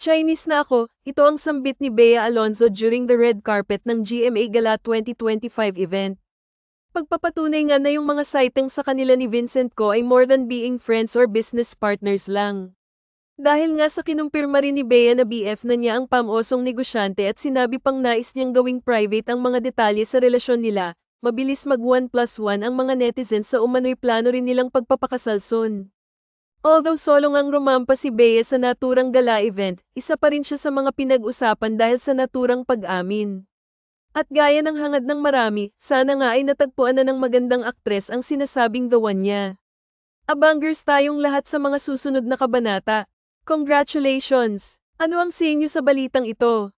Chinese na ako, ito ang sambit ni Bea Alonzo during the red carpet ng GMA Gala 2025 event. Pagpapatunay nga na yung mga sighting sa kanila ni Vincent ko ay more than being friends or business partners lang. Dahil nga sa kinumpirma rin ni Bea na BF na niya ang pamosong negosyante at sinabi pang nais niyang gawing private ang mga detalye sa relasyon nila, mabilis mag 1 plus 1 ang mga netizens sa umano'y plano rin nilang pagpapakasal soon. Although solong ang rumampa si Bea sa naturang gala event, isa pa rin siya sa mga pinag-usapan dahil sa naturang pag-amin. At gaya ng hangad ng marami, sana nga ay natagpuan na ng magandang aktres ang sinasabing the one niya. Abangers tayong lahat sa mga susunod na kabanata. Congratulations! Ano ang sinyo sa balitang ito?